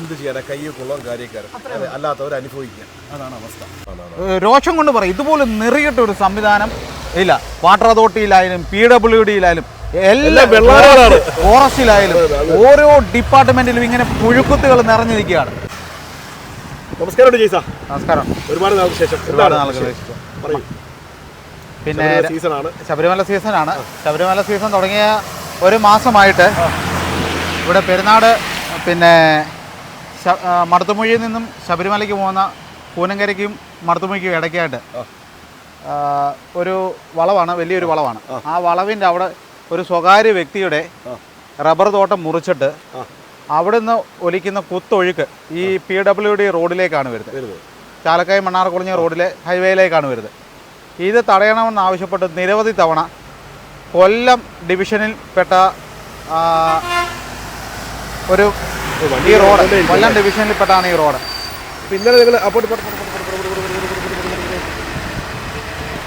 എന്ത് ചെയ്യാനാ? കയ്യിൽ കൊള്ളാൻ കാര്യക്കാരൻ അല്ലാത്തവർ അനുഭവിക്കുക അതാണ് അവസ്ഥ. രോഷം കൊണ്ട് പറയും ഇതുപോലെ നിറിയിട്ട ഒരു സംവിധാനം ഇല്ല വാട്ടർ അതോറിറ്റിയിലായാലും പി ഡബ്ല്യു ഡിയിലായാലും എല്ലാ. ഫോറസ്റ്റിലായാലും ഓരോ ഡിപ്പാർട്ട്മെന്റിലും ഇങ്ങനെ പുഴുക്കുത്തുകൾ നിറഞ്ഞിരിക്കുകയാണ്. നമസ്കാരം ജയ്സ നമസ്കാരം. ഒരുപാട് നാൾക്ക് ശേഷം. ഒരുപാട്? ശേഷം. പിന്നെ സീസണാണ്. ശബരിമല സീസണാണ്. ശബരിമല സീസൺ തുടങ്ങിയ ഒരു മാസമായിട്ട് ഇവിടെ പെരുന്നാട് പിന്നെ മടത്തുമൊഴിയിൽ നിന്നും ശബരിമലയ്ക്ക് പോകുന്ന കൂനങ്കരയ്ക്കും മടത്തുമൊഴിക്കും ഇടയ്ക്കായിട്ട് ഒരു വളവാണ് വലിയൊരു വളവാണ്. ആ. വളവിന്റെ അവിടെ ഒരു സ്വകാര്യ വ്യക്തിയുടെ റബ്ബർ തോട്ടം മുറിച്ചിട്ട് അവിടുന്ന് ഒലിക്കുന്ന കുത്തൊഴുക്ക് ഈ പി ഡബ്ല്യു ഡി റോഡിലേക്കാണ് വരുന്നത്. ചാലക്കായ മണ്ണാർ മണ്ണാർക്കുളഞ്ഞ റോഡിലെ ഹൈവേയിലേക്കാണ് വരുന്നത്. ഇത് തടയണമെന്ന് ആവശ്യപ്പെട്ട് നിരവധി തവണ കൊല്ലം ഡിവിഷനിൽപ്പെട്ട ഒരു ഈ റോഡ് കൊല്ലം ഡിവിഷനിൽ പെട്ടാണ് ഈ റോഡ്. പിന്നെ ഇന്നലെ നിങ്ങൾ അപ്പോട്ട്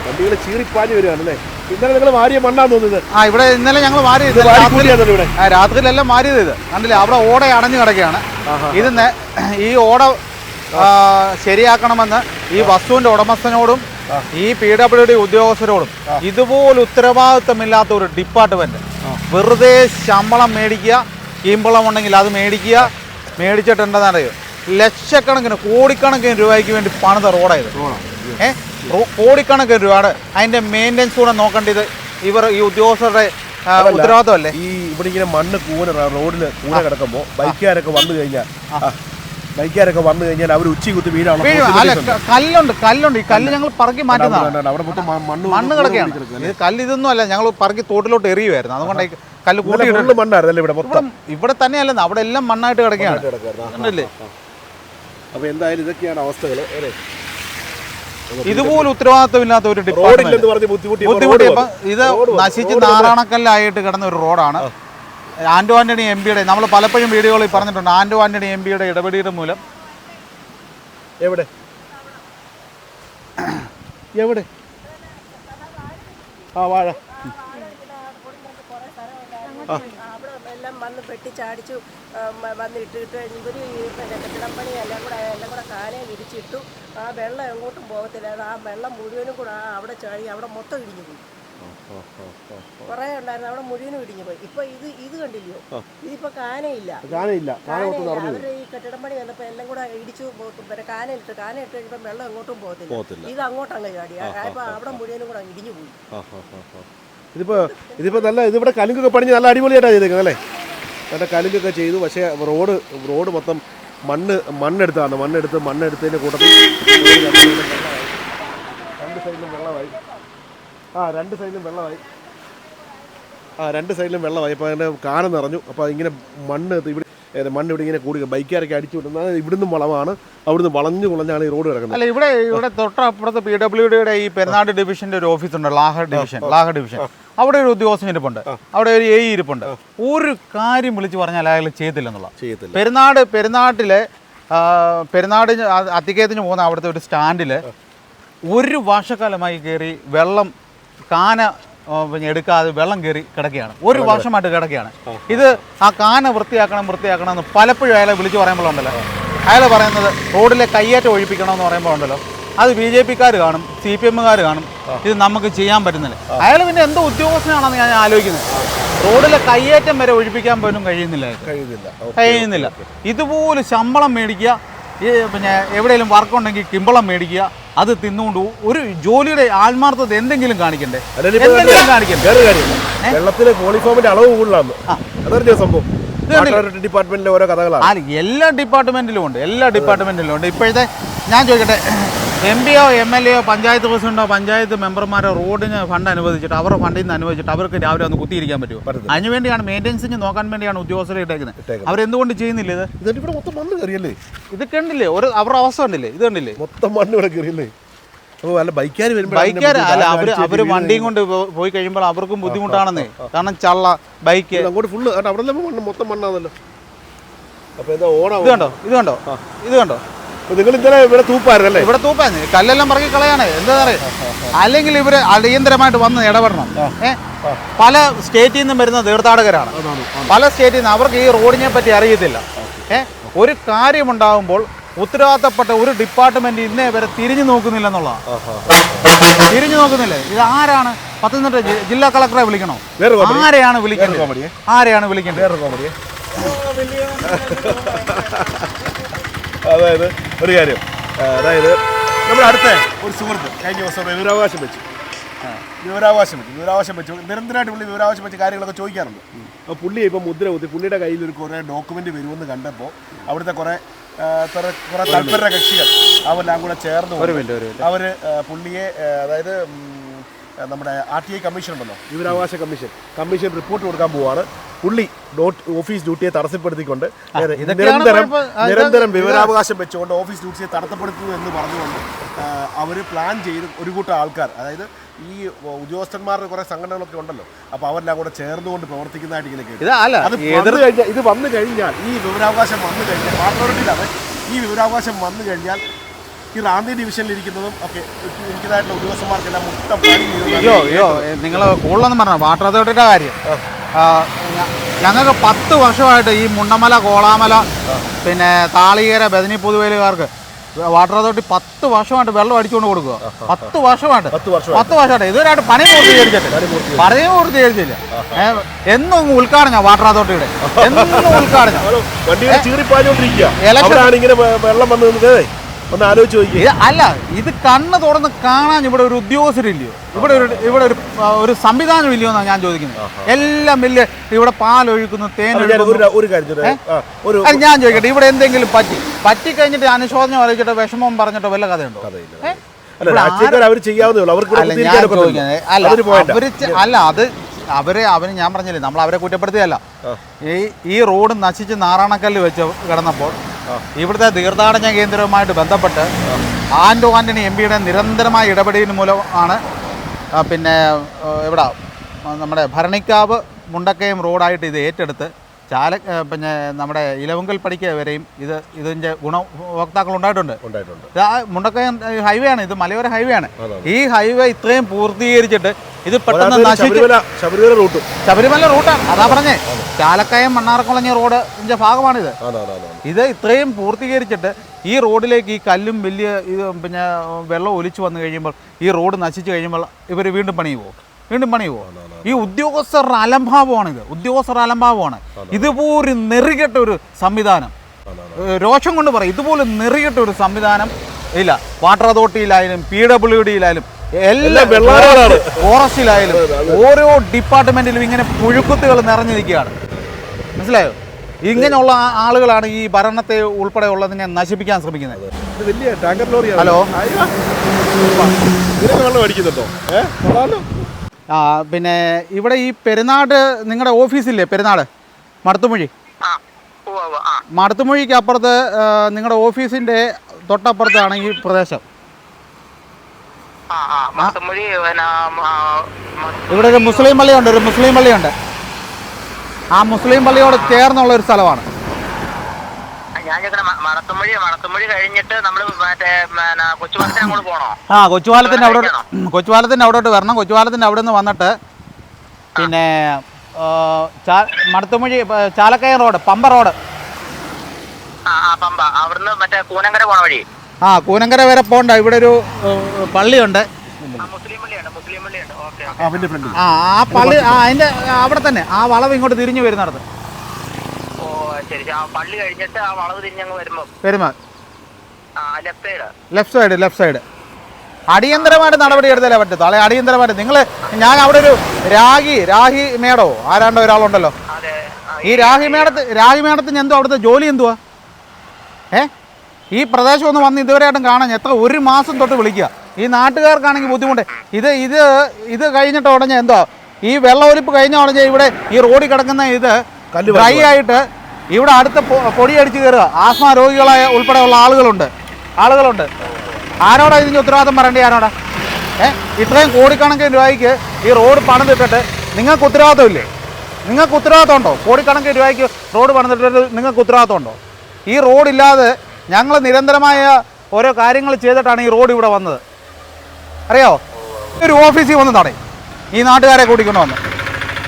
വണ്ടികൾ ചീറിപ്പാഞ്ഞു വരികയാണല്ലേ? ഇന്നലെ നിങ്ങൾ വാരിയ മണ്ണാന്ന് തോന്നുന്നത്. ആ ഇവിടെ ഇന്നലെ ഞങ്ങൾ മാറിയത് ഇവിടെ? രാത്രിയിലെല്ലാം മാറിയത് ഇത്. കണ്ടില്ലേ? അവിടെ ഓട അടഞ്ഞു കിടക്കുകയാണ്. ഇത് ഈ ഓട ശരിയാക്കണമെന്ന് ഈ വസ്തുവിന്റെ ഉടമസ്ഥനോടും ഈ പി ഡബ്ല്യു ഡി ഉദ്യോഗസ്ഥരോടും ഇതുപോലെ ഉത്തരവാദിത്തമില്ലാത്ത ഒരു ഡിപ്പാർട്ട്മെന്റ് വെറുതെ ശമ്പളം മേടിക്കുക കീമ്പളം ഉണ്ടെങ്കിൽ അത് മേടിക്കുക. മേടിച്ചിട്ട് എന്താണെന്നറിയോ ലക്ഷക്കണക്കിന് കോടിക്കണക്കിന് രൂപയ്ക്ക് വേണ്ടി പണിത റോഡായത്. ഏ? കോടിക്കണക്കിന് രൂപയാണ്. അതിന്റെ മെയിന്റെനൻസ് കൂടെ നോക്കേണ്ടത് ഇവർ ഈ ഉദ്യോഗസ്ഥരുടെ ഉത്തരവാദിത്തമല്ലേ? ഈ ഇവിടെ ഇങ്ങനെ മണ്ണ് കൂന റോഡിൽ കൂടെ കിടക്കുമ്പോൾ ബൈക്കുകാരൊക്കെ വന്നു കഴിഞ്ഞാൽ ബൈക്കുകാരൊക്കെ വന്നു കഴിഞ്ഞാൽ അവർ ഉച്ചി കുത്തി വീഴാനുള്ള വീഴും. അല്ല possibilities ഉണ്ട്. ക- കല്ലുണ്ട് കല്ലുണ്ട്. ഈ കല്ല് ഞങ്ങൾ പറക്കി മാറ്റുന്നതാണ് മണ്ണ് കിടക്കുകയാണ് കല്ല് ഇതൊന്നും അല്ല. ഞങ്ങൾ പറക്കി തോട്ടിലോട്ട് എറിയുമായിരുന്നു അതുകൊണ്ട് കല്ല് കൂട്ടിയിട്ടുണ്ട് മണ്ണായിരുന്നല്ലേ ഇവിടെ മൊത്തം? ഇവിടെ ഇവിടെ തന്നെയല്ല അവിടെ എല്ലാം മണ്ണായിട്ട് കിടക്കുകയാണ്. കണ്ടില്ലേ? അപ്പൊ എന്തായാലും ഇതൊക്കെയാണ് അവസ്ഥകൾ അല്ലേ? ഇതുപോലെ ഉത്തരവാദിത്തമില്ലാത്ത ഒരു ബുദ്ധിമുട്ടിയപ്പോ ഇത് നശിച്ച് നാറാണക്കല്ലായിട്ട് കിടന്ന ഒരു റോഡാണ്. ആന്റോ ആന്റണി എം പിയുടെ നമ്മൾ പലപ്പോഴും വീഡിയോകളിൽ പറഞ്ഞിട്ടുണ്ട്. ആന്റോ ആന്റണി എം പിയുടെ ഇടപെടിയുടെ മൂലം എവിടെ? എവിടെ? ആ വാഴ. അവിടെ എല്ലാം വന്ന് പെട്ടിച്ചാടിച്ചു വന്ന് ഇട്ടിട്ട് ഇവർ പിന്നെ കെട്ടിടം പണി എല്ലാം കൂടെ എല്ലാം കൂടെ കാലേ വിരിച്ചിട്ടു. ആ വെള്ളം എങ്ങോട്ടും പോകത്തില്ല. ആ വെള്ളം മുഴുവനും കൂടെ അവിടെ ചാടി അവിടെ മൊത്തം ഇടിഞ്ഞു പോയി. കുറേ ഉണ്ടായിരുന്നു അവിടെ മുഴുവനും ഇടിഞ്ഞു പോയി. ഇപ്പൊ ഇത് ഇത് കണ്ടില്ലയോ ഇതിപ്പോ കാനയില്ല. കാനയില്ല. അവർ ഈ കെട്ടിടം പണി വന്നപ്പോ എല്ലാം കൂടെ ഇടിച്ചു പിന്നെ കാനയിട്ട് കാന ഇട്ട് കഴിയുമ്പോൾ വെള്ളം എങ്ങോട്ടും. പോകത്തില്ല. ഇത് അങ്ങോട്ടങ്ങ് ചാടി. അപ്പൊ അവിടെ മുഴുവനും കൂടെ ഇടിഞ്ഞു പോയി. ഇതിപ്പോ ഇതിപ്പോൾ നല്ല ഇതിവിടെ കലുങ്കൊക്കെ പണിഞ്ഞ് നല്ല അടിപൊളിയായിട്ടാണ് ചെയ്തേക്കുന്നത് അല്ലേ? നല്ല കലുങ്കൊക്കെ ചെയ്തു പക്ഷേ റോഡ് റോഡ് മൊത്തം മണ്ണ് മണ്ണെടുത്താണ്. മണ്ണെടുത്ത് മണ്ണെടുത്തതിന്റെ കൂട്ടത്തിൽ രണ്ട് സൈഡിലും വെള്ളമായി. ആ രണ്ട് സൈഡിലും വെള്ളമായി. ആ രണ്ട് സൈഡിലും വെള്ളമായി. അപ്പോൾ അതിന്റെ കാനം നിറഞ്ഞു. അപ്പോൾ ഇങ്ങനെ മണ്ണ് ഇവിടെ മണ്ണ് ഇവിടെ ഇങ്ങനെ കൂടി ബൈക്കാരൊക്കെ അടിച്ചു വിടുന്നത്? ഇവിടുന്ന് വളമാണ്. അവിടുന്ന് വളഞ്ഞു കുളഞ്ഞാണ് ഈ റോഡ് കിടക്കുന്നത്. അല്ല ഇവിടെ ഇവിടെ തൊട്ടപ്പുറത്ത് പി ഡബ്ല്യു ഡിയുടെ ഈ പെരുന്നാട് ഡിവിഷന്റെ ഒരു ഓഫീസ് ഉണ്ട് ലാഹ ഡിവിഷൻ ലാഹ ഡിവിഷൻ. അവിടെ ഒരു ഉദ്യോഗസ്ഥൻ ഇരിപ്പുണ്ട്. അവിടെ ഒരു എ ഇരിപ്പുണ്ട്. ഒരു കാര്യം വിളിച്ചു പറഞ്ഞാൽ അയാൾ ചെയ്തില്ലെന്നുള്ള. പെരുന്നാട് പെരുന്നാട്ടിലെ പെരുന്നാട് അത്തിക്കയത്തിന് പോകുന്ന അവിടുത്തെ ഒരു സ്റ്റാൻഡിൽ ഒരു വർഷക്കാലമായി കയറി വെള്ളം കാന പിന്നെ എടുക്കാതെ വെള്ളം കയറി കിടക്കുകയാണ്. ഒരു വർഷമായിട്ട് കിടക്കുകയാണ്. ഇത് ആ കാന വൃത്തിയാക്കണം വൃത്തിയാക്കണം എന്ന് പലപ്പോഴും അയാളെ വിളിച്ചു പറയുമ്പോഴുണ്ടല്ലോ അയാൾ പറയുന്നത് റോഡിലെ കയ്യേറ്റം ഒഴിപ്പിക്കണം എന്ന് പറയുമ്പോൾ ഉണ്ടല്ലോ. അത് ബി ജെ പിക്കാർ കാണും സി പി എമ്മുകാർ കാണും. ഇത് നമുക്ക് ചെയ്യാൻ പറ്റുന്നില്ല. അയാൾ പിന്നെ എന്തോ ഉദ്യോഗസ്ഥനാണെന്ന് ഞാൻ ആലോചിക്കുന്നത് റോഡിലെ കയ്യേറ്റം വരെ ഒഴിപ്പിക്കാൻ പോലും കഴിയുന്നില്ല. കഴിയുന്നില്ല. കഴിയുന്നില്ല. ഇതുപോലെ ശമ്പളം മേടിക്കുക ഈ പിന്നെ എവിടെയെങ്കിലും വർക്കുണ്ടെങ്കിൽ കിമ്പളം മേടിക്കുക അത് തിന്നുകൊണ്ട് ഒരു ജോലിയുടെ ആത്മാർത്ഥത എന്തെങ്കിലും കാണിക്കണ്ടേ? എന്തെങ്കിലും കാണിക്കണ്ടേ? വെള്ളത്തിലെ കോളിഫോമിന്റെ അളവ് കൂടുതലാണ് അതറിഞ്ഞ സംഭവം. ഡിപ്പാർട്ട്മെന്റിലെ ഓരോ കഥകളാണ്. എല്ലാ ഡിപ്പാർട്ട്മെന്റിലും ഉണ്ട് എല്ലാ ഡിപ്പാർട്ട്മെന്റിലും ഉണ്ട്. ഇപ്പോഴത്തെ ഞാൻ ചോദിക്കട്ടെ എം പിയോ എം എൽ എയോ പഞ്ചായത്ത് പ്രസിഡന്റോ പഞ്ചായത്ത് മെമ്പർമാരോ റോഡിന് ഫണ്ട് അനുവദിച്ചിട്ട് അവരുടെ ഫണ്ടിൽ നിന്ന് അനുവദിച്ചിട്ട് അവർക്ക് രാവിലെ ഒന്ന് കുത്തിയിരിക്കാൻ പറ്റുമോ. അതിനുവേണ്ടിയാണ് മെയിന്റെനൻസിന് നോക്കാൻ വേണ്ടിയാണ് ഉദ്യോഗസ്ഥരെ ഇട്ടേക്കുന്നത്. അവരെന്തുകൊണ്ട് ചെയ്യുന്നില്ല ഇത്? ഇതിവിടെ മൊത്തം മണ്ണ് കയറിയല്ലേ? ഇത് കണ്ടില്ലേ? ഒരു അവരുടെ അവസ്ഥ കണ്ടില്ലേ? ഇത് കണ്ടില്ലേ? മൊത്തം മണ്ണ് ഇവിടെ കയറിയല്ലേ? ബൈക്കാർ ബൈക്കാർ അല്ല അവർ അവർ വണ്ടിയും കൊണ്ട് പോയി കഴിയുമ്പോൾ അവർക്കും ബുദ്ധിമുട്ടാണെന്നേ. കാരണം ചള്ള ബൈക്ക്. അങ്ങോട്ട് ഫുള്ള് അവിടെ മണ്ണ് മൊത്തം മണ്ണാണല്ലോ. ഇത് കണ്ടോ? ഇത് കണ്ടോ? ഇത് കണ്ടോ? നിങ്ങൾ ഇന്നലെ ഇവിടെ തൂപ്പായിരുന്നല്ലേ ഇവിടെ തൂപ്പായിരുന്നു. കല്ലെല്ലാം പറക്കി കളയാണ്. എന്താ പറയുക അല്ലെങ്കിൽ ഇവർ അടിയന്തരമായിട്ട് വന്ന് ഇടപെടണം. പല സ്റ്റേറ്റിൽ നിന്നും വരുന്ന തീർത്ഥാടകരാണ്. പല സ്റ്റേറ്റിൽ നിന്ന് അവർക്ക് ഈ റോഡിനെ പറ്റി അറിയത്തില്ല. ഒരു കാര്യമുണ്ടാകുമ്പോൾ ഉത്തരവാദിത്തപ്പെട്ട ഒരു ഡിപ്പാർട്ട്മെന്റ് ഇന്നേ വരെ തിരിഞ്ഞു നോക്കുന്നില്ല എന്നുള്ളതാണ് തിരിഞ്ഞു നോക്കുന്നില്ല? ഇത് ആരാണ്? പത്തനംതിട്ട ജില്ലാ കളക്ടറെ വിളിക്കണോ. ആരെയാണ് വിളിക്കേണ്ടത്? ആരെയാണ് വിളിക്കേണ്ടത്? അതായത് ഒരു കാര്യം. അതായത് നമ്മുടെ അടുത്ത ഒരു സുഹൃത്ത് കഴിഞ്ഞ ദിവസം വിവരാവകാശം വെച്ചു. വിവരാവകാശം വെച്ചു. വിവരാവകാശം വെച്ചു. നിരന്തരമായിട്ട് പുള്ളി വിവരാവകാശം വെച്ച് കാര്യങ്ങളൊക്കെ ചോദിക്കാറുണ്ട്. അപ്പോൾ പുള്ളി ഇപ്പോൾ മുദ്ര കുത്തി പുള്ളിയുടെ കയ്യിൽ ഒരു കുറേ ഡോക്യുമെന്റ് വരുമെന്ന് കണ്ടപ്പോൾ അവിടുത്തെ കുറേ കുറേ താല്പര്യ കക്ഷികൾ അവരെല്ലാം കൂടെ ചേർന്ന് അവർ പുള്ളിയെ അതായത് നമ്മുടെ ആർ ടി ഐ കമ്മീഷൻ ഉണ്ടല്ലോ. വിവരാവകാശ കമ്മീഷൻ. കമ്മീഷൻ റിപ്പോർട്ട് കൊടുക്കാൻ പോവാണ്. പുള്ളി ഡോട്ട് ഓഫീസ് ഡ്യൂട്ടിയെ തടസ്സപ്പെടുത്തിക്കൊണ്ട് നിരന്തരം നിരന്തരം വിവരാവകാശം വെച്ചുകൊണ്ട് ഓഫീസ് ഡ്യൂട്ടിയെ തടസ്സപ്പെടുത്തുന്നു എന്ന് പറഞ്ഞുകൊണ്ട് അവർ പ്ലാൻ ചെയ്ത് ഒരു കൂട്ടം ആൾക്കാർ അതായത് ഈ ഉദ്യോഗസ്ഥന്മാരുടെ കുറെ സംഘടനകളൊക്കെ ഉണ്ടല്ലോ അപ്പൊ അവരെല്ലാം കൂടെ ചേർന്നുകൊണ്ട് പ്രവർത്തിക്കുന്നതായിട്ട് ഇങ്ങനെ കേട്ടു. ഇത് വന്നു കഴിഞ്ഞാൽ ഇത് വന്നു കഴിഞ്ഞാൽ ഈ വിവരാവകാശം വന്നു കഴിഞ്ഞാൽ പാർട്ടോറിറ്റിയിലാണ് ഈ വിവരാവകാശം വന്നു കഴിഞ്ഞാൽ ഈ ഡിവിഷനിൽ ഇരിക്കുന്നതും ഒക്കെ എനിക്കതായിട്ടുള്ള ഉദ്യോഗസ്ഥന്മാർക്കെല്ലാം മൊത്തം. അയ്യോ അയ്യോ നിങ്ങൾ കൂടുതലൊന്നും പറഞ്ഞ? വാട്ടർ അതോറിറ്റിയുടെ കാര്യം. ഞങ്ങൾക്ക് പത്ത് വർഷമായിട്ട് ഈ മുണ്ടമല കോളാമല പിന്നെ താളികര ബദനി പൊതുവേലുകാർക്ക് വാട്ടർ അതോറിറ്റി പത്ത് വർഷമായിട്ട് വെള്ളം അടിച്ചുകൊണ്ട് കൊടുക്കുക. പത്ത് വർഷമായിട്ട്. പത്ത് വർഷം പത്ത് വർഷമായിട്ട്. ഇതുവരെയായിട്ട് പണി പൂർത്തീകരിച്ചിട്ട് പണി പൂർത്തീകരിച്ചില്ല. എന്നും ഉദ്ഘാടനം വാട്ടർ അതോറിറ്റിയുടെ. എന്നും ഉദ്ഘാടനം. ഹലോ, ഒന്ന് ആലോചിച്ച് നോക്കി അല്ല ഇത് കണ്ണ് തുറന്ന് കാണാൻ ഇവിടെ ഒരു ഉദ്യോഗസ്ഥരില്ലയോ? ഇവിടെ ഒരു ഇവിടെ ഒരു ഒരു സംവിധാനം ഇല്ലയോ എന്നാണ് ഞാൻ ചോദിക്കുന്നത്. എല്ലാം വലിയ ഇവിടെ പാലൊഴുക്കുന്നു തേൻ ഒരു കാര്യം ഞാൻ ചോദിക്കട്ടെ ഇവിടെ എന്തെങ്കിലും പറ്റി? പറ്റി കഴിഞ്ഞിട്ട് അനുശോചനം അറിയിച്ചിട്ടോ വിഷമം പറഞ്ഞിട്ടോ വല്ല കഥയുണ്ടോ. അവർ അല്ല അത് അവരെ അവന് ഞാൻ പറഞ്ഞില്ലേ നമ്മൾ അവരെ കുറ്റപ്പെടുത്തിയല്ല ഈ ഈ റോഡ് നശിച്ച് നാറാണക്കല്ല് വെച്ച് കിടന്നപ്പോൾ ഇവിടുത്തെ തീർത്ഥാടന കേന്ദ്രവുമായിട്ട് ബന്ധപ്പെട്ട് ആൻഡോ ആന്റണി എം പിയുടെ നിരന്തരമായ ഇടപെടലിന് മൂലമാണ് പിന്നെ ഇവിടെ നമ്മുടെ ഭരണിക്കാവ് മുണ്ടക്കയം റോഡായിട്ട് ഇത് ഏറ്റെടുത്ത് ചാല പിന്നെ നമ്മുടെ ഇലവുങ്കൽ പടിക്ക വരെയും ഇത് ഇതിന്റെ ഗുണഭോക്താക്കൾ ഉണ്ടായിട്ടുണ്ട്. ഉണ്ടായിട്ടുണ്ട്. ആ മുണ്ടക്കയം ഹൈവേ ആണ് ഇത് മലയോര ഹൈവേ ആണ്. ഈ ഹൈവേ ഇത്രയും പൂർത്തീകരിച്ചിട്ട് ഇത് പെട്ടെന്ന് ശബരിമല റൂട്ട്. ശബരിമല റൂട്ടാണ്. അതാ പറഞ്ഞേ. ചാലക്കയം മണ്ണാർക്കുളഞ്ഞ റോഡ് ഇതിന്റെ ഭാഗമാണിത്. ഇത് ഇത്രയും പൂർത്തീകരിച്ചിട്ട് ഈ റോഡിലേക്ക് ഈ കല്ലും വലിയ ഇത് പിന്നെ വെള്ളം ഒലിച്ചു വന്നു കഴിയുമ്പോൾ ഈ റോഡ് നശിച്ചു കഴിയുമ്പോൾ ഇവർ വീണ്ടും പണിയുമോ വീണ്ടും പണിയുമോ ഈ ഉദ്യോഗസ്ഥരുടെ അലംഭാവമാണിത്. ഉദ്യോഗസ്ഥരുടെ അലംഭാവമാണ്. ഇതുപോലെ നെറികെട്ട ഒരു സംവിധാനം രോഷം കൊണ്ട് പറയും. ഇതുപോലെ നെറികെട്ട ഒരു സംവിധാനം ഇല്ല. വാട്ടർ അതോറിറ്റിയിലായാലും പി ഡബ്ല്യു ഡിയിലായാലും എല്ലാ ഫോറസ്റ്റിലായാലും ഓരോ ഡിപ്പാർട്ട്മെന്റിലും ഇങ്ങനെ പുഴുക്കുത്തുകൾ നിറഞ്ഞു നിൽക്കുകയാണ് മനസ്സിലായോ ഇങ്ങനെയുള്ള ആളുകളാണ് ഈ ഭരണത്തെ ഉൾപ്പെടെ ഉള്ളതിനെ നശിപ്പിക്കാൻ ശ്രമിക്കുന്നത്. ഹലോ. വെള്ളം അടിക്കുന്നുണ്ടോ? ഏഹ്? പിന്നെ ഇവിടെ ഈ പെരുന്നാട് നിങ്ങളുടെ ഓഫീസില്ലേ പെരുന്നാട് മടത്തുമൊഴി? മടത്തുമൊഴിക്ക് അപ്പുറത്ത് നിങ്ങളുടെ ഓഫീസിന്റെ തൊട്ടപ്പുറത്താണ് ഈ പ്രദേശം. ഇവിടെ ഒരു മുസ്ലിം പള്ളിയുണ്ട് ഒരു മുസ്ലിം പള്ളിയുണ്ട്. ആ മുസ്ലിം പള്ളിയോട് ചേർന്നുള്ള ഒരു സ്ഥലമാണ്. ഞാൻ മണത്തുമൊഴി മണത്തുമൊഴി കഴിഞ്ഞിട്ട് നമ്മൾ മറ്റേ അങ്ങോട്ട് പോണോ? ആ കൊച്ചുപാലത്തിന്റെ അവിടെ കൊച്ചുപാലത്തിന്റെ അവിടോട്ട് വരണം. കൊച്ചുപാലത്തിന്റെ അവിടെ നിന്ന് വന്നിട്ട് പിന്നെ മടത്തുമൊഴി ചാലക്കയം റോഡ് പമ്പ റോഡ്. ആ പമ്പ. അവിടുന്ന് മറ്റേ കൂനങ്കര പോണ വഴി? ആ കൂനങ്കര വരെ പോണ്ട. ഇവിടെ ഒരു പള്ളിയുണ്ട്. ആ മുസ്ലിം പള്ളിയുണ്ട് മുസ്ലിം പള്ളിയുണ്ട്. Okay okay. അവന്റെ ഫ്രണ്ടിൽ. ആ ആ പള്ളി ആ അതിന്റെ അവിടെ തന്നെ. ആ വളവ് ഇങ്ങോട്ട് തിരിഞ്ഞു വരുന്നിടത്ത്. ശരി ആ പള്ളി കഴിഞ്ഞിട്ട് ആ വളവ് തിരിഞ്ഞങ്ങ് വരുമ്പോ. പെരുമാൾ. ആ ലെഫ്റ്റ് സൈഡ് ലെഫ്റ്റ് സൈഡ് അടിയന്തരമായിട്ട് നടപടി എടുത്താലേ പറ്റും അല്ലെ അടിയന്തരമായിട്ട് നിങ്ങൾ ഞാൻ അവിടെ ഒരു രാഹി രാഹി മേടോ ആരാണ്ടോ ഒരാളുണ്ടല്ലോ. ഈ രാഹി മേടത്ത് രാഹി മേടത്തിന് എന്തോ അവിടുത്തെ ജോലി എന്തുവാ? ഏ? ഈ പ്രദേശം ഒന്ന് വന്ന് ഇതുവരെയായിട്ടും കാണാൻ എത്ര ഒരു മാസം തൊട്ട് വിളിക്കുക. ഈ നാട്ടുകാർക്കാണെങ്കിൽ ബുദ്ധിമുട്ട്. ഇത് ഇത് ഇത് കഴിഞ്ഞിട്ട് ഉടനെ എന്തോ? ഈ വെള്ളമൊലിപ്പ് കഴിഞ്ഞ ഉടനെ ഇവിടെ ഈ റോഡിൽ കിടക്കുന്ന ഇത് ഡ്രൈ ആയിട്ട് ഇവിടെ അടുത്ത പൊടിയടിച്ച് കയറുക. ആസ്മ രോഗികളായ ഉൾപ്പെടെയുള്ള ആളുകളുണ്ട്. ആളുകളുണ്ട്. ആരോടാ ഇതിന് ഉത്തരവാദിത്തം പറയേണ്ടത്? ആരോടാ? ഏ? ഇത്രയും കോടിക്കണക്കിന് രൂപയ്ക്ക് ഈ റോഡ് പണിതിട്ടിട്ട് നിങ്ങൾക്ക് ഉത്തരവാദിത്തമില്ലേ? നിങ്ങൾക്ക് ഉത്തരവാദിത്തം ഉണ്ടോ കോടിക്കണക്കിന് രൂപയ്ക്ക് റോഡ് പണിതിട്ടിട്ട് നിങ്ങൾക്ക് ഉത്തരവാദിത്തം ഉണ്ടോ ഈ റോഡില്ലാതെ ഞങ്ങൾ നിരന്തരമായ ഓരോ കാര്യങ്ങൾ ചെയ്തിട്ടാണ് ഈ റോഡ് ഇവിടെ വന്നത്. അറിയോ ഒരു ഓഫീസിൽ വന്ന് തടയും. ഈ നാട്ടുകാരെ കൂട്ടിക്കൊണ്ട് വന്ന്.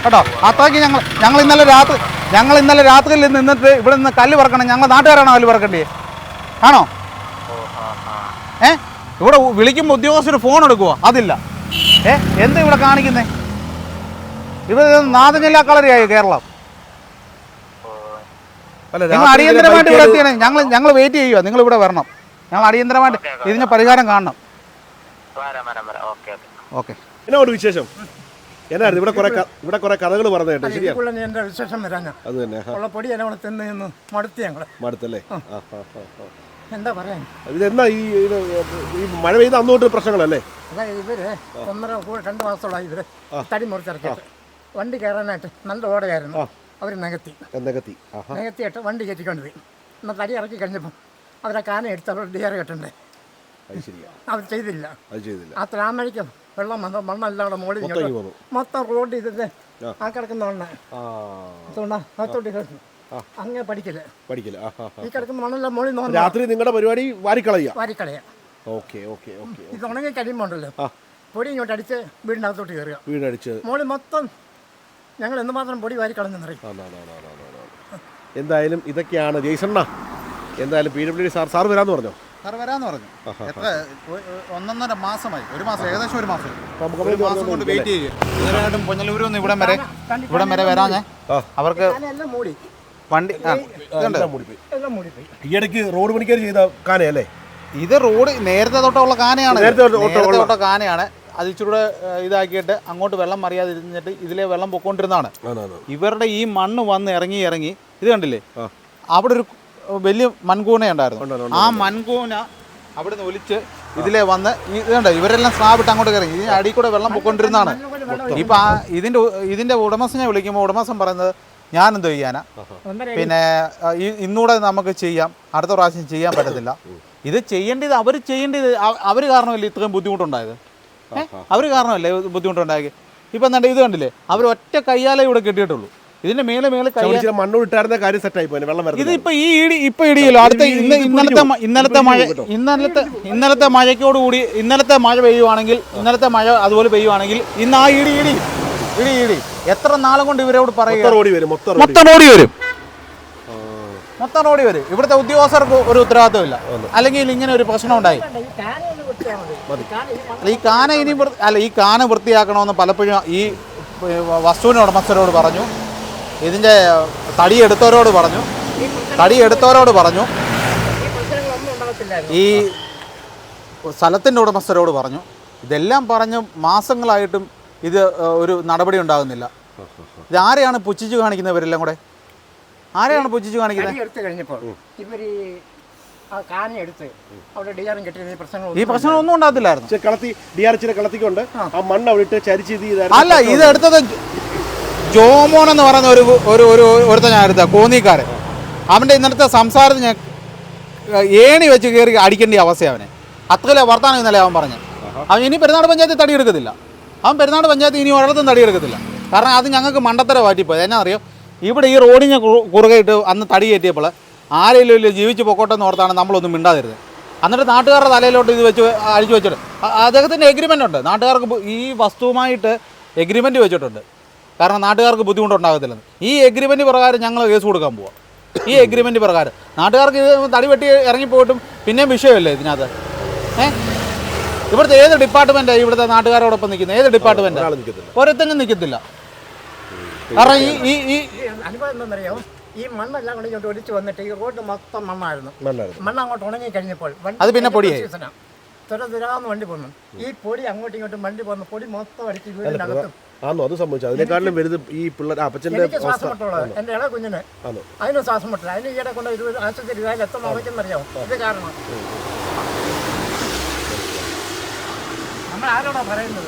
കേട്ടോ? അത്രയ്ക്ക് ഞങ്ങൾ ഞങ്ങൾ ഇന്നലെ രാത്രി ഞങ്ങൾ ഇന്നലെ രാത്രിയിൽ നിന്നിട്ട് ഇവിടെ നിന്ന് കല്ല് പറക്കണം. ഞങ്ങൾ നാട്ടുകാരാണോ കല്ല് പറക്കണ്ടേ ആണോ? ഏ? ഇവിടെ വിളിക്കുമ്പോൾ ഉദ്യോഗസ്ഥർ ഫോൺ എടുക്കുവോ. അതില്ല. ഏ? എന്താ ഇവിടെ കാണിക്കുന്നേ? ഇവിടെ നാദഞ്ഞില്ലാ കളറിയായോ കേരളം? അല്ല നിങ്ങൾ അടിയന്തരമായിട്ട് ഇവിടെ എത്തിയണേ. ഞങ്ങൾ ഞങ്ങൾ വെയിറ്റ് ചെയ്യുക നിങ്ങൾ ഇവിടെ വരണം. ഞങ്ങൾ അടിയന്തരമായിട്ട് ഇതിന് പരിഹാരം കാണണം. Okay okay. ഓക്കെ. എന്നാ ഒരു വിശേഷം? എന്നായിരുന്നു? ഇവിടെ കുറെ ഇവിടെ കുറെ കഥകൾ പറഞ്ഞു കേട്ടോ ശരിയാണ് എന്റെ വിശേഷം വരാൻ അത് തന്നെ ഉള്ള പൊടി എന്നെ കൂടെ തിന്ന് നിന്ന് മടുത്ത് ഞങ്ങൾ മടുത്തല്ലേ. എന്താ പറയാൻ? ഇതെന്നാ ഈ ഇത് ഈ മഴ പെയ്ത അന്നോട്ട് പ്രശ്നങ്ങളല്ലേ? അതായത് ഇവർ ഒന്നര രണ്ട് മാസത്തോളായി ഇവർ തടി മുറിച്ചിറക്കിയിട്ട്. വണ്ടി കയറാനായിട്ട് നല്ല ഓടയായിരുന്നു. അവർ നികത്തി. നികത്തി നികത്തിയിട്ട് വണ്ടി കയറ്റിക്കൊണ്ട് പോയി. എന്നാൽ തടി ഇറക്കി കഴിഞ്ഞപ്പോൾ അവരെ കാന എടുത്ത് അവരുടെ ഡിയർ കെട്ടണ്ടേ? അത് അവർ ചെയ്തില്ല. അത് ചെയ്തില്ല. ആ ത്രാമഴിക്കും വെള്ളം വന്ന് മണ്ണെല്ലാം മുകളിൽ മൊത്തം റോഡ് ഇതിന്റെ ആ. കിടക്കുന്ന മണ്ണ്. അതുകൊണ്ടാ അങ്ങനെ പഠിക്കില്ല പഠിക്കില്ല. ഈ കിടക്കുന്ന മണ്ണെല്ലാം നോക്കി രാത്രി നിങ്ങളുടെ പരിപാടി വാരിക്കളയുക? വാരിക്കളയാ. ഓക്കെ ഓക്കെ ഓക്കെ ഇത് ഉണങ്ങി കഴിയുമ്പോൾ ഉണ്ടല്ലോ പൊടി ഇങ്ങോട്ട് അടിച്ച് വീടിനകത്തോട്ട് കയറുക. വീടടിച്ച്. മോളിൽ മൊത്തം ഞങ്ങൾ എന്തുമാത്രം പൊടി വാരി കളഞ്ഞെന്നറിയും ആ, ആ, ആ, ആ, ആ, ആ, ആ. എന്തായാലും ഇതൊക്കെയാണ് ജയ്സണ്ണ. എന്തായാലും P W D sir sir വരാമെന്ന് പറഞ്ഞോ? സാർ വരാന്ന് പറഞ്ഞു. എത്ര ഒന്നൊന്നര മാസമായി. ഒരു മാസം ഏകദേശം ഒരു മാസം. ഒരു മാസം കൊണ്ട് വെയിറ്റ് ചെയ്യും. ഇതുവരെയായിട്ടും പൊഞ്ഞലൂരിൽ നിന്ന് ഇവിടം വരെ ഇവിടം വരെ വരാഞ്ഞേ അവർക്ക് വണ്ടി ആ, ഇതുണ്ട്. എല്ലാം എല്ലാം മൂടിപ്പോയി. ഈ ഇടയ്ക്ക് റോഡ് പണിക്കാർ ചെയ്ത കാനയല്ലേ? ഇത് റോഡ് നേരത്തെ തൊട്ടുള്ള കാനയാണ്. നേരത്തെ തൊട്ട് കാനയാണ്. അത് ഇച്ചിരൂടെ ഇതാക്കിയിട്ട് അങ്ങോട്ട് വെള്ളം മറിയാതിരുന്നിട്ട് ഇതിലെ വെള്ളം പൊക്കോണ്ടിരുന്നതാണ്. ഇവരുടെ ഈ മണ്ണ് വന്ന് ഇറങ്ങി ഇറങ്ങി ഇത് കണ്ടില്ലേ? അവിടെ ഒരു വലിയ മൺകൂന ഉണ്ടായിരുന്നു. ആ മൺകൂന അവിടെ നിന്ന് ഒലിച്ച് ഇതിലെ വന്ന് ഇതുണ്ട് കണ്ടോ ഇവരെല്ലാം സ്ലാബിട്ട് അങ്ങോട്ട് കയറി. ഇതിന് അടി കൂടെ വെള്ളം പൊക്കൊണ്ടിരുന്നതാണ്. ഇപ്പൊ ആ ഇതിന്റെ ഇതിന്റെ ഉടമസ്ഥനെ വിളിക്കുമ്പോൾ ഉടമസ്ഥൻ പറയുന്നത് ഞാൻ എന്തോ ചെയ്യാനാ പിന്നെ ഇന്നുകൂടെ ഇന്നൂടെ നമുക്ക് ചെയ്യാം അടുത്ത പ്രാവശ്യം ചെയ്യാൻ പറ്റത്തില്ല. ഇത് ചെയ്യേണ്ടത് അവർ ചെയ്യേണ്ടത് അവർ കാരണമല്ലേ ഇത്രയും ബുദ്ധിമുട്ടുണ്ടായത്? അവർ കാരണമല്ലേ ബുദ്ധിമുട്ടുണ്ടായത്? ഇപ്പം എന്താ ഇത് കണ്ടില്ലേ? അവർ ഒറ്റ കയ്യാലേ ഇവിടെ കെട്ടിയിട്ടുള്ളൂ. ഇതിന്റെ മേലെ മേലെ ഇട്ടായിരുന്ന കാര്യം സെറ്റായി പോയി വെള്ളം ഇത് വരുന്നത്. ഇപ്പൊ ഈ ഇടി ഇപ്പൊ ഇടിയല്ലോ. അടുത്ത ഇന്ന് ഇന്നലത്തെ. ഇന്നലത്തെ മഴ. ഇന്നലത്തെ ഇന്നലത്തെ മഴയ്ക്കോടുകൂടി ഇന്നലത്തെ മഴ പെയ്യുവാണെങ്കിൽ ഇന്നലത്തെ മഴ അതുപോലെ പെയ്യുവാണെങ്കിൽ ഇന്ന് ആ ഇടി ഇടി ഇടി ഇടി. എത്ര നാളും കൊണ്ട് ഇവരോട് പറയുക? മൊത്തം റോഡി വരും മൊത്തം ഓടി വരും. ഇവിടുത്തെ ഉദ്യോഗസ്ഥർക്ക് ഒരു ഉത്തരവാദിത്വമില്ല അല്ലെങ്കിൽ ഇങ്ങനെ ഒരു പ്രശ്നം ഉണ്ടായി. ഈ കാന ഇനി അല്ല ഈ കാന വൃത്തിയാക്കണമെന്ന് പലപ്പോഴും ഈ ഏ, വസ്തുവിന് ഉടമസ്ഥരോട് പറഞ്ഞു. ഇതിന്റെ തടി എടുത്തവരോട് പറഞ്ഞു. തടി എടുത്തവരോട് പറഞ്ഞു. ഈ സ്ഥലത്തിന്റെ ഉടമസ്ഥരോട് പറഞ്ഞു. ഇതെല്ലാം പറഞ്ഞ് മാസങ്ങളായിട്ടും ഇത് ഒരു നടപടി ഉണ്ടാകുന്നില്ല. ഇതാരെയാണ് പുച്ഛിച്ചു പുച്ഛിച്ച് കാണിക്കുന്നത് ഇവരെല്ലാം കൂടെ? ആരെയാണ് പുച്ഛിച്ചു കാണിക്കുന്നത്? തടി എടുത്തു കഴിഞ്ഞപ്പോൾ ഇവർ ഈ ഈ പ്രശ്നമൊന്നും ഉണ്ടാകത്തില്ലായിരുന്നു ഇച്ചിരി കളത്തി ഡി ആർ ഇച്ചിരി കളത്തിക്കൊണ്ട് ആ മണ്ണ് അവിടെ ഇട്ട് ചരിച്ച് ഇത് ചെയ്തായിരുന്നു. അല്ല ഇത് എടുത്തത് ജോമോൻ എന്ന് പറയുന്ന ഒരു ഒരു ഒരു ഒരുത്ത ഞാൻ എടുത്ത കോന്നിക്കാരൻ. അവന്റെ ഇന്നലത്തെ സംസാരത്തിന് ഞാൻ ഏണി വെച്ച് കയറി അടിക്കേണ്ട അവസ്ഥ അവനെ. അത്രയിലെ വർത്താനം ഇന്നലെ അവൻ പറഞ്ഞു. അവൻ ഇനി പെരുന്നാട് പഞ്ചായത്തിൽ തടിയെടുക്കത്തില്ല. അവൻ പെരുന്നാട് പഞ്ചായത്ത് ഇനി ഒരിടത്തും തടിയെടുക്കത്തില്ല. കാരണം അത് ഞങ്ങൾക്ക് മണ്ടത്തര മാറ്റിപ്പോയത് എന്നാ അറിയോ? ഇവിടെ ഈ റോഡിന് കുറു- കുറുകെ ഇട്ട് അന്ന് തടി കയറ്റിയപ്പോൾ ആരെങ്കിലും ഇല്ല ജീവിച്ച് പൊക്കോട്ടെന്ന് ഓർത്താണ് നമ്മളൊന്നും മിണ്ടാതിരുന്നത്. എന്നിട്ട് നാട്ടുകാരുടെ തലയിലോട്ട് ഇത് വെച്ച് അഴിച്ചു വെച്ചിട്ട്. അദ്ദേഹത്തിന്റെ എഗ്രിമെന്റ് ഉണ്ട്. നാട്ടുകാർക്ക് ഈ വസ്തുവുമായിട്ട് എഗ്രിമെന്റ് വെച്ചിട്ടുണ്ട്. കാരണം നാട്ടുകാർക്ക് ബുദ്ധിമുട്ടുണ്ടാകത്തില്ലെന്ന്. ഈ എഗ്രിമെന്റ് പ്രകാരം ഞങ്ങൾ കേസ് കൊടുക്കാൻ പോവാം. ഈ എഗ്രിമെന്റ് പ്രകാരം. നാട്ടുകാർക്ക് ഇത് തടി വെട്ടി ഇറങ്ങിപ്പോയിട്ടും പിന്നെയും വിഷയമല്ലേ ഇതിനകത്ത്? ഏ? ഇവിടുത്തെ ഏത് ഡിപ്പാർട്ട്മെന്റാണ് ഇവിടുത്തെ നാട്ടുകാരോടൊപ്പം നിൽക്കുന്നത് ഏത് ഡിപ്പാർട്ട്മെന്റാണ് ഒരാൾ നിൽക്കത്തില്ല. കാരണം ഈ ഈ ഈ ഈ അനുഭവം എന്താണെന്നറിയോ? ഈ മണ്ണെല്ലാം കൂടെ ഇങ്ങോട്ട് ഒലിച്ച് വന്നിട്ട് ഈ റോഡ് മൊത്തം മണ്ണായിരുന്നു. മണ്ണായിരുന്നു. മണ്ണ് അങ്ങോട്ട് ഉണങ്ങി കഴിഞ്ഞപ്പോൾ അത് പിന്നെ പൊടിയായി. സീസണാ. തുര വണ്ടി പോന്നു. ഈ പൊടി അങ്ങോട്ടും ഇങ്ങോട്ടും വണ്ടി പോന്നു. പൊടി മൊത്തം അടിച്ച് വീടിനകത്തും. ആണോ അത് സംഭവിച്ചു. അതിനെക്കാളും വലുത് ഈ പിള്ളേർ അപ്പച്ചന്റെ ശ്വാസം മുട്ടുള്ളത്. എന്റെ ഇള കുഞ്ഞിന്. അതിന് ശ്വാസം മുട്ടില്ല. അതിന് ഈയിടെ കൊണ്ട് ഇരുപത് ആശുപത്രി രൂപയിൽ എത്ര നോക്കുന്നറിയാമോ ഇത് കാരണം. നമ്മൾ ആരോടാ പറയുന്നത്?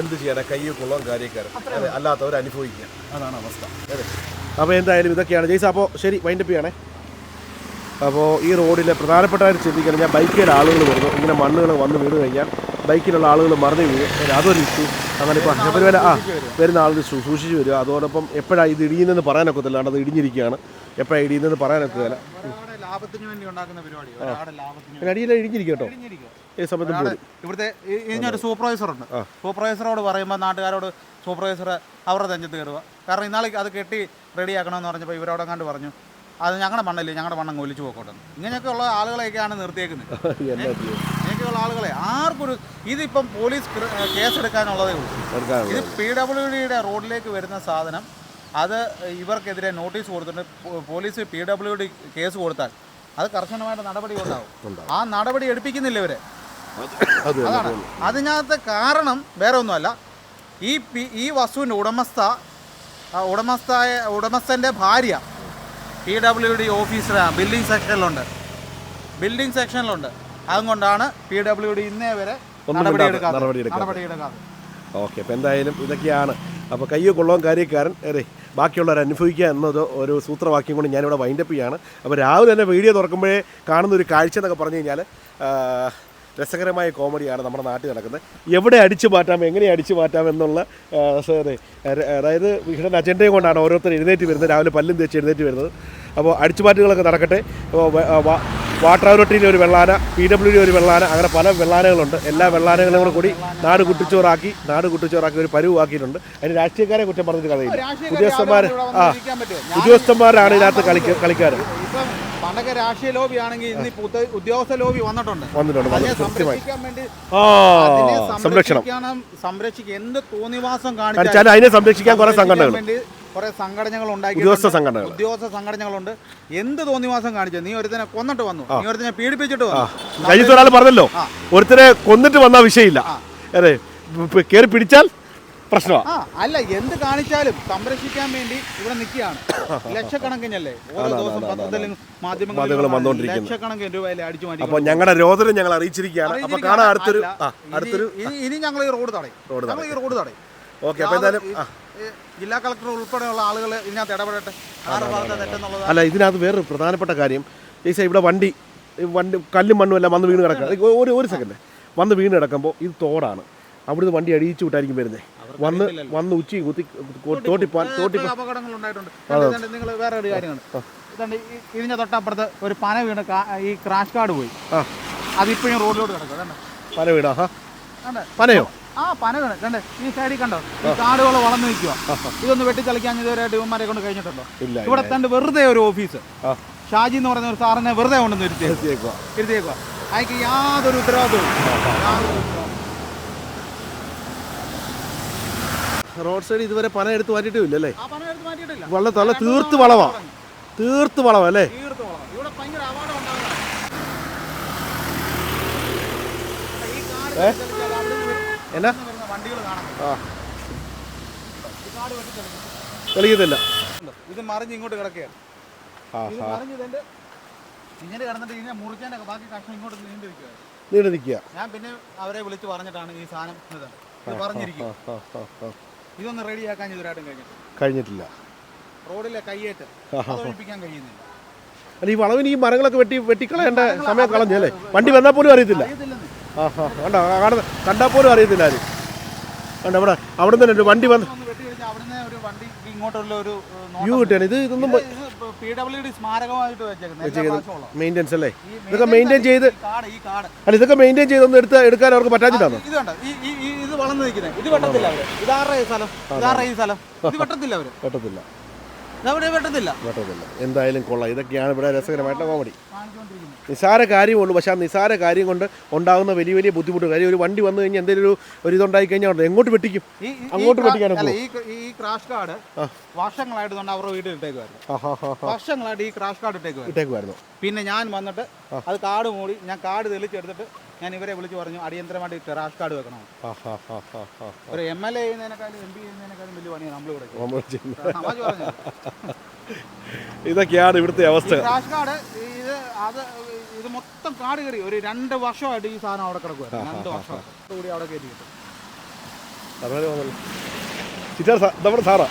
എന്ത് ചെയ്യാനാ? കയ്യിൽ കുളം കാര്യക്കാരൻ അല്ലാത്തവർ അനുഭവിക്കുക അതാണ് അവസ്ഥ. അതെ അപ്പോൾ എന്തായാലും ഇതൊക്കെയാണ്. ജയ്സ് അപ്പോൾ ശരി വൈൻഡപ്പ് ചെയ്യണേ. അപ്പോൾ ഈ റോഡിലെ പ്രധാനപ്പെട്ടതായിട്ട് ചിന്തിക്കണം ഞാൻ ബൈക്കിൽ ആളുകൾ വരുന്നു. ഇങ്ങനെ മണ്ണുകൾ വന്ന് വീട് കഴിഞ്ഞാൽ ബൈക്കിലുള്ള ആളുകൾ മറന്നു വീഴും. അതൊരു ഇഷ്യൂ അങ്ങനെ ഇപ്പോൾ ശബരിമല ആ വരുന്ന ആളുകൾ സൂക്ഷിച്ച് വരിക. അതോടൊപ്പം എപ്പോഴാണ് ഇത് ഇടിയുന്നതെന്ന് പറയാനൊക്കത്തില്ല. അത് ഇടിഞ്ഞിരിക്കുകയാണ്. എപ്പോഴാണ് ഇടിയുന്നതെന്ന് പറയാനൊക്കത്തില്ല. അടിയിലെ ഇടിഞ്ഞിരിക്കും കേട്ടോ. ഈ സമയത്ത് ഇവിടുത്തെ സൂപ്പർവൈസർ ഉണ്ട് സൂപ്പർവൈസറോട് പറയുമ്പോൾ നാട്ടുകാരോട് സൂപ്പർവൈസറെ അവരുടെ തെഞ്ചത്ത് കയറുക കാരണം ഇന്നാളെ അത് കെട്ടി റെഡിയാക്കണമെന്ന് പറഞ്ഞപ്പോൾ ഇവരോടെങ്ങാണ്ട് പറഞ്ഞു. അത് ഞങ്ങളുടെ മണ്ണല്ലേ ഞങ്ങളുടെ മണ്ണം ഒലിച്ചു പോക്കോട്ടെ. ഇങ്ങനെയൊക്കെ ഉള്ള ആളുകളെയൊക്കെയാണ് നിർത്തിയേക്കുന്നത്. ഇങ്ങനെയൊക്കെയുള്ള ആളുകളെ ആർക്കൊരു ഇതിപ്പം പോലീസ് കേസെടുക്കാനുള്ളതേ ഉള്ളൂ. ഇത് പി ഡബ്ല്യു ഡിയുടെ റോഡിലേക്ക് വരുന്ന സാധനം അത് ഇവർക്കെതിരെ നോട്ടീസ് കൊടുത്തിട്ട് police P W D case കൊടുത്താൽ അത് കർശനമായിട്ട് നടപടി ഉണ്ടാവും. ആ നടപടി എടുപ്പിക്കുന്നില്ല ഇവരെ. അതാണ്. അതിനകത്ത് കാരണം വേറെ ഒന്നുമല്ല ഈ ഈ വസ്തുവിന്റെ ഉടമസ്ഥ ഉടമസ്ഥായ ഉടമസ്ഥന്റെ ഭാര്യ പി ഡബ്ല്യു ഡി ഓഫീസറാണ് ബിൽഡിംഗ് സെക്ഷനിലുണ്ട് ബിൽഡിംഗ് സെക്ഷനിലുണ്ട് അതുകൊണ്ടാണ് പി ഡബ്ല്യു ഡി ഇന്നേ വരെ ഓക്കെ അപ്പം എന്തായാലും ഇതൊക്കെയാണ്. അപ്പോൾ കയ്യോ കൊള്ളവും കാര്യക്കാരൻ. അതെ ബാക്കിയുള്ളവർ അനുഭവിക്കുക എന്നത് ഒരു സൂത്രവാക്യം കൊണ്ട് ഞാനിവിടെ വൈൻഡപ്പ് ചെയ്യാണ്. അപ്പോൾ രാവിലെ തന്നെ വീഡിയോ തുറക്കുമ്പോഴേ കാണുന്ന ഒരു കാഴ്ച എന്നൊക്കെ പറഞ്ഞു കഴിഞ്ഞാൽ രസകരമായ കോമഡിയാണ് നമ്മുടെ നാട്ടിൽ നടക്കുന്നത്. എവിടെ അടിച്ചു മാറ്റാം എങ്ങനെ അടിച്ചു മാറ്റാം എന്നുള്ള അതായത് ഹിഡൻ അജണ്ടയും കൊണ്ടാണ് ഓരോരുത്തർ എഴുന്നേറ്റ് വരുന്നത്. രാവിലെ പല്ലും തേച്ച് എഴുന്നേറ്റ് വരുന്നത്. അപ്പോൾ അടിച്ചുമാറ്റുകളൊക്കെ നടക്കട്ടെ. അപ്പോൾ വാട്ടർ അതോറിറ്റിയിലെ ഒരു വെള്ളാന പി ഡബ്ല്യു ഡി ഒരു വെള്ളാന അങ്ങനെ പല വെള്ളാനകളുണ്ട്. എല്ലാ വെള്ളാനകളും കൂടെ കൂടി നാട് കുട്ടിച്ചോറാക്കി നാട് കുട്ടിച്ചോറാക്കി ഒരു പരിവാക്കിയിട്ടുണ്ട്. അതിന് രാഷ്ട്രീയക്കാരെ കുറ്റം പറഞ്ഞിട്ട് കളയില്ല ഉദ്യോഗസ്ഥന്മാർ ആ ഉദ്യോഗസ്ഥന്മാരാണ് ഇതിനകത്ത് കളിക്ക പണ്ടൊക്കെ രാഷ്ട്രീയ ലോബി ആണെങ്കിൽ ഇന്ന് ഉദ്യോഗസ്ഥ ലോബി വന്നിട്ടുണ്ട്. വന്നിട്ടുണ്ട് അതിനെ സംരക്ഷിക്കാൻ എന്ത് തോന്നിവാസം കാണിച്ചാൽ അതിനെ സംരക്ഷിക്കാൻ കുറെ സംഘടനകൾ കുറെ സംഘടനകൾ ഉണ്ടാക്കി ഉദ്യോഗസ്ഥ സംഘടനകൾ. ഉദ്യോഗസ്ഥ സംഘടനകളുണ്ട്. എന്ത് തോന്നിവാസം കാണിച്ചു? നീ ഒരുത്തനെ കൊന്നിട്ട് വന്നു. നീ ഒരുത്തനെ പീഡിപ്പിച്ചിട്ട് വന്നു. കഴിഞ്ഞ ഒരാൾ പറഞ്ഞല്ലോ. ഒരുത്തരെ കൊന്നിട്ട് വന്ന വിഷയമില്ല. അതെ കയറി പിടിച്ചാൽ പ്രശ്നമാണ് അല്ല എന്ത് കാണിച്ചാലും സംരക്ഷിക്കാൻ വേണ്ടി ഇവിടെ നിൽക്കുകയാണ്. ലക്ഷക്കണക്കിനല്ലേ? ഓരോ ദിവസം പത്രത്തിലും വന്നുകൊണ്ടിരിക്കുന്നു. ലക്ഷക്കണക്കിന് രൂപയിൽ അടിച്ചു മാറ്റി അപ്പോൾ ഞങ്ങളുടെ രോദനം ഞങ്ങൾ അറിയിച്ചിരിക്കുകയാണ്. അപ്പോൾ കാണാൻ അടുത്തൊരു അടുത്തൊരു ഇനി ഞങ്ങൾ ഈ റോഡ് തടയും. ഞങ്ങൾ ഈ റോഡ് തടയും. ഓക്കെ അപ്പോൾ എന്തായാലും ജില്ലാ കളക്ടർ ഉൾപ്പെടെയുള്ള ആളുകൾ ഇതിനകത്ത് ഇടപെടട്ടെ? ആറ് ഭാഗത്തെ തെറ്റെന്നുള്ളത്? അല്ല ഇതിനകത്ത് വേറൊരു പ്രധാനപ്പെട്ട കാര്യം ഈ സൈ ഇവിടെ വണ്ടി വണ്ടി കല്ലും മണ്ണും എല്ലാം വന്ന് വീണ് കിടക്കുക ഒരു ഒരു സെക്കൻഡ് വന്ന് വീണ് കിടക്കുമ്പോൾ ഇത് തോടാണ്. അവിടുന്ന് വണ്ടി അടിയിച്ചു വിട്ടായിരിക്കും വരുന്നത് വന്ന് വന്ന് ഉച്ചി കുത്തി തോട്ടിപ്പാൻ ഉണ്ടായിട്ടുണ്ട് നിങ്ങൾ വേറെ ഒരു കാര്യമാണ്. ഇതുണ്ട് ഇതിന്റെ തൊട്ടപ്പുറത്ത് ഒരു പന വീണ് ഈ ക്രാഷ് കാർഡ് പോയി. അത് അതിപ്പോഴും റോഡിലോട്ട് കിടക്കും പന വീടാ? പനയോ? ആ പന വീണ് കണ്ടേ? ഈ സൈഡിൽ കണ്ടോ? ഈ കാടുകൾ വളർന്നു നിൽക്കുക ഇതൊന്ന് വെട്ടിത്തളിക്കാൻ ഇതുവരെയായിട്ട് ഇവന്മാരെ കൊണ്ട് കഴിഞ്ഞിട്ടുണ്ടോ? ഇല്ല ഇവിടെ തന്റെ വെറുതെ ഒരു ഓഫീസ്. ആ. ഷാജി എന്ന് പറയുന്ന ഒരു സാറിനെ വെറുതെ കൊണ്ടുവന്ന് ഇരുത്തിയേക്കുക അയക്ക് യാതൊരു ഉത്തരവാദിത്വവും. റോഡ് സൈഡ് ഇതുവരെ പന എടുത്ത് മാറ്റിയിട്ടും അല്ലേ ആ പണം എടുത്ത് മാറ്റിയിട്ടില്ല. വളരെ തല തീർത്ത് വളവാ. തീർത്ത് വളവാ അല്ലേ? തീർത്ത് എന്നാ? ആ. തെളിയുന്നില്ല ഇത് മറിഞ്ഞ് ഇങ്ങോട്ട് കിടക്കുകയാണ് ഇങ്ങനെ കിടന്നിട്ട് ഇതിനെ മുറിക്കാനൊക്കെ ബാക്കി കഷ്ണം ഇങ്ങോട്ട് നീണ്ടു നിൽക്കുകയാണ് നീണ്ടു നിൽക്കുക. ഞാൻ പിന്നെ അവരെ വിളിച്ച് പറഞ്ഞിട്ടാണ് ഈ സാധനം ഇത് പറഞ്ഞിരിക്കും. ഇതൊന്ന് റെഡിയാക്കാൻ ഇതുവരായിട്ടും കഴിഞ്ഞിട്ട് കഴിഞ്ഞിട്ടില്ല. റോഡിലെ കയ്യേറ്റ്. ഒഴിപ്പിക്കാൻ കഴിയുന്നില്ല. അല്ല ഈ വളവിന് ഈ മരങ്ങളൊക്കെ വെട്ടി വെട്ടിക്കളയേണ്ട സമയം കളഞ്ഞല്ലേ വണ്ടി വന്നാൽ പോലും അറിയത്തില്ല. ആ ആ കണ്ട കാണുന്ന കണ്ടാൽ പോലും അറിയത്തില്ല ആരും. കണ്ട? അവിടെ അവിടെ തന്നെ ഒരു വണ്ടി വന്ന് വ്യൂ കിട്ടിയാണ് ഇത് ഇതൊന്നും മെയിന്റെനൻസ് അല്ലേ? ഇതൊക്കെ മെയിന്റെയിൻ ചെയ്ത് അല്ല ഇതൊക്കെ മെയിന്റെയിൻ ഒന്ന് എടുത്ത് എടുക്കാൻ അവർക്ക് ഇത് ഇത് വളർന്നു നിൽക്കുന്നത്. ഇത് വെട്ടത്തില്ല അവർ. ഇതാരുടെ ഈ സ്ഥലം? ഇതാരുടെ ഈ സ്ഥലം? ഇത് വെട്ടത്തില്ല അവർ. പറ്റത്തില്ല ഇതവിടെ വെട്ടത്തില്ല. എന്തായാലും കൊള്ളാം. ഇതൊക്കെയാണ് ഇവിടെ രസകരമായിട്ടുള്ള കോമഡി നിസാര കാര്യമുള്ളൂ പക്ഷേ ആ നിസാര കാര്യം കൊണ്ട് ഉണ്ടാകുന്ന വലിയ വലിയ ബുദ്ധിമുട്ട് കാര്യം ഒരു വണ്ടി വന്നു കഴിഞ്ഞാൽ എന്തെങ്കിലും ഒരു ഒരു ഇതുണ്ടായി കഴിഞ്ഞാൽ? എങ്ങോട്ട് വെട്ടിക്കും? അങ്ങോട്ട് വെട്ടിക്കാനും ഈ ക്രാഷ് കാർഡ് വർഷങ്ങളായിട്ട് കൊണ്ട് അവരുടെ വീട്ടിൽ ഇട്ടേക്കുമായിരുന്നു വർഷങ്ങളായിട്ട് ഈ ക്രാഷ് കാർഡ് ഇട്ടേക്കുമായിരുന്നു ഇട്ടേക്കുമായിരുന്നു പിന്നെ ഞാൻ വന്നിട്ട് അത് കാർഡ് മൂടി ഞാൻ കാർഡ് തെളിച്ചെടുത്തിട്ട് ഞാൻ ഇവരെ വിളിച്ച് പറഞ്ഞു അടിയന്തരമായിട്ട് ടെറാസ് കാർഡ് വെക്കണം? ഒരു എം എൽ എ ചെയ്യുന്നതിനേക്കാളും എം പി ചെയ്യുന്നതിനേക്കാളും വലിയ പണിയാണ് നമ്മൾ ഇവിടെ ഇതൊക്കെയാണ് ഇവിടുത്തെ അവസ്ഥ. ടെറാസ് കാർഡ് ഇത് അത് ഇത് മൊത്തം കാട് കയറി ഒരു രണ്ട് വർഷമായിട്ട് ഈ സാധനം അവിടെ കിടക്കുക രണ്ട് വർഷം കൂടി അവിടെ കയറ്റി കിട്ടും നമ്മുടെ സാറാ.